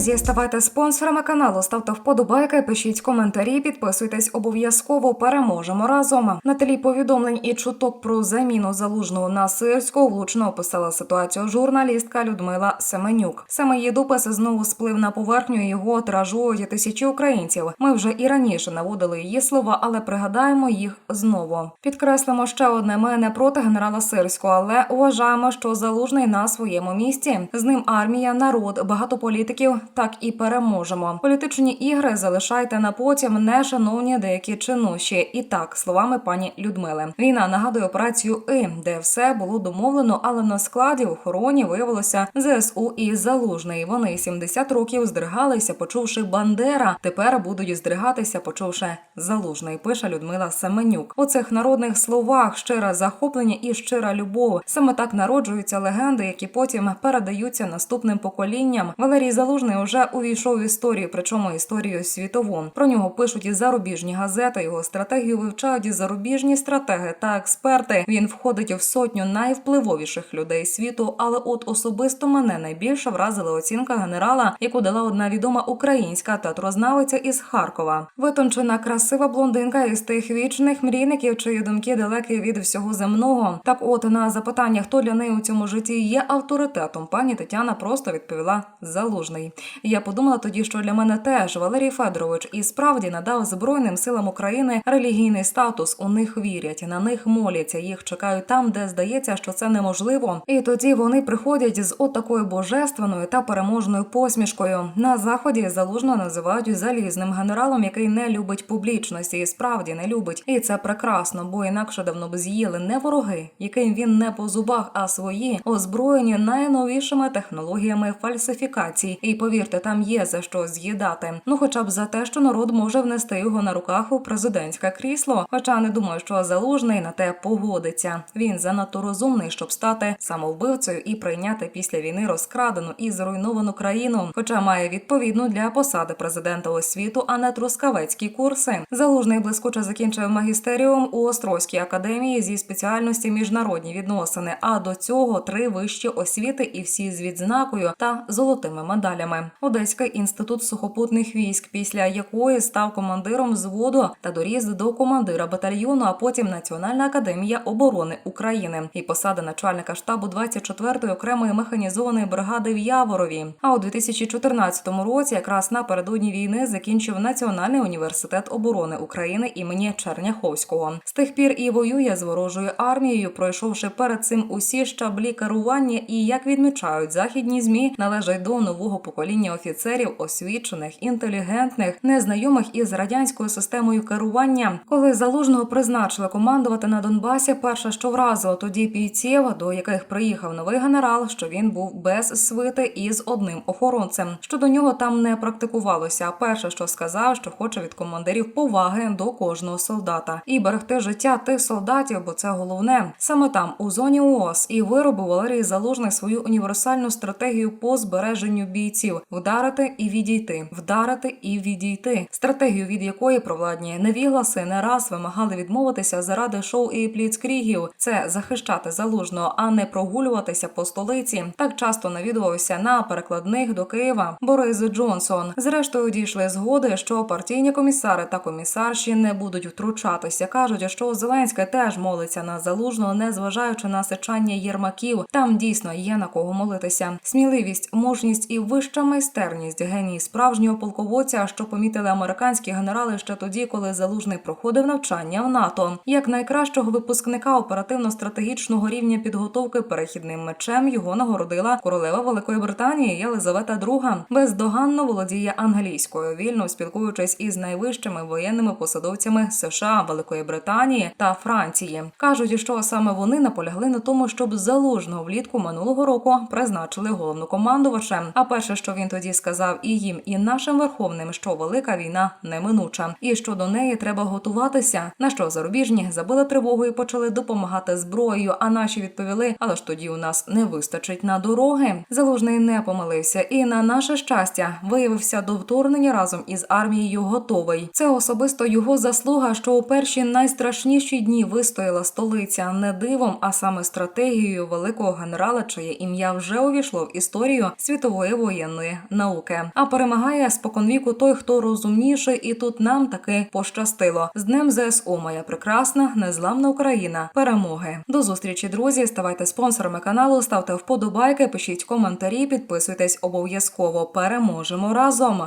Друзі, ставайте спонсорами каналу, ставте вподобайки, пишіть коментарі, підписуйтесь обов'язково. Переможемо разом. На тлі повідомлень і чуток про заміну залужного на сирського влучно описала ситуацію журналістка Людмила Семенюк. Саме її допис знову сплив на поверхню. Його тиражують тисячі українців. Ми вже і раніше наводили її слова, але пригадаємо їх знову. Підкреслимо ще одне: ми не проти генерала Сирського, але вважаємо, що залужний на своєму місці. З ним армія, народ, багато політиків. Так і переможемо. Політичні ігри залишайте на потім, не шановні деякі чинуші. І так, словами пані Людмили, війна нагадує операцію І, де все було домовлено, але на складі в охороні виявилося ЗСУ і Залужний. Вони 70 років здригалися, почувши Бандера. Тепер будуть здригатися, почувши Залужний. Пише Людмила Семенюк. У цих народних словах щире захоплення і щира любов. Саме так народжуються легенди, які потім передаються наступним поколінням. Валерій Залужний уже увійшов в історію, причому історію світову. Про нього пишуть і зарубіжні газети. Його стратегію вивчають і зарубіжні стратеги та експерти. Він входить в сотню найвпливовіших людей світу. Але от особисто мене найбільше вразила оцінка генерала, яку дала одна відома українська театрознавиця із Харкова. Витончена красива блондинка із тих вічних мрійників, чиї думки далекі від всього земного. Так, от на запитання, хто для неї у цьому житті є авторитетом, пані Тетяна просто відповіла залужний. Я подумала тоді, що для мене теж Валерій Федорович і справді надав Збройним силам України релігійний статус. У них вірять, на них моляться, їх чекають там, де здається, що це неможливо. І тоді вони приходять з отакою божественною та переможною посмішкою. На заході залужно називають залізним генералом, який не любить публічності, і справді не любить. І це прекрасно, бо інакше давно б з'їли не вороги, яким він не по зубах, а свої озброєні найновішими технологіями фальсифікацій. І повірте, там є за що з'їдати. Ну, хоча б за те, що народ може внести його на руках у президентське крісло. Хоча не думаю, що залужний на те погодиться. Він занадто розумний, щоб стати самовбивцею і прийняти після війни розкрадену і зруйновану країну. Хоча має відповідну для посади президента освіту, а не трускавецькі курси. Залужний блискуче закінчив магістеріум у Острозькій академії зі спеціальності міжнародні відносини. А до цього три вищі освіти і всі з відзнакою та золотими медалями. Одеський інститут сухопутних військ, після якої став командиром взводу та доріс до командира батальйону, а потім Національна академія оборони України і посада начальника штабу 24-ї окремої механізованої бригади в Яворові. А у 2014 році, якраз напередодні війни, закінчив Національний університет оборони України імені Черняховського. З тих пір і воює з ворожою армією, пройшовши перед цим усі щаблі керування, і як відмічають західні змі, належать до нового покоління офіцерів, освічених, інтелігентних, незнайомих із радянською системою керування. Коли залужного призначили командувати на Донбасі, перше, що вразило тоді бійців, до яких приїхав новий генерал, що він був без свити і з одним охоронцем. Що до нього там не практикувалося. А перше, що сказав, що хоче від командирів поваги до кожного солдата і берегти життя тих солдатів, бо це головне. Саме там, у зоні ООС, і виробив Валерій Залужний свою універсальну стратегію по збереженню бійців: вдарити і відійти, вдарити і відійти. Стратегію, від якої провладні невігласи не раз вимагали відмовитися заради шоу і пліцкрігів. Це захищати залужного, а не прогулюватися по столиці. Так часто навідувався на перекладних до Києва Борис Джонсон. Зрештою дійшли згоди, що партійні комісари та комісарші не будуть втручатися. кажуть, що Зеленський теж молиться на залужного, не зважаючи на сичання єрмаків. Там дійсно є на кого молитися. Сміливість, мужність і вища майстерність геній справжнього полководця, що помітили американські генерали ще тоді, коли залужний проходив навчання в НАТО. Як найкращого випускника оперативно-стратегічного рівня підготовки перехідним мечем його нагородила королева Великої Британії Єлизавета II. Бездоганно володіє англійською, вільно спілкуючись із найвищими воєнними посадовцями США, Великої Британії та Франції. кажуть, що саме вони наполягли на тому, щоб залужного влітку минулого року призначили головнокомандувачем. А перше, що він тоді сказав і їм, і нашим верховним, що велика війна неминуча, і що до неї треба готуватися. На що зарубіжні забили тривогу і почали допомагати зброєю. А наші відповіли: але ж тоді у нас не вистачить на дороги. Залужний не помилився, і на наше щастя виявився до вторгнення разом із армією готовий. Це особисто його заслуга, що у перші найстрашніші дні вистояла столиця не дивом, а саме стратегією великого генерала, чиє ім'я вже увійшло в історію світової воєнної науки. А перемагає споконвіку той, хто розумніший, і тут нам таки пощастило. З днем ЗСУ, моя прекрасна, незламна Україна. Перемоги. До зустрічі, друзі. Ставайте спонсорами каналу, ставте вподобайки, пишіть коментарі, підписуйтесь обов'язково. Переможемо разом.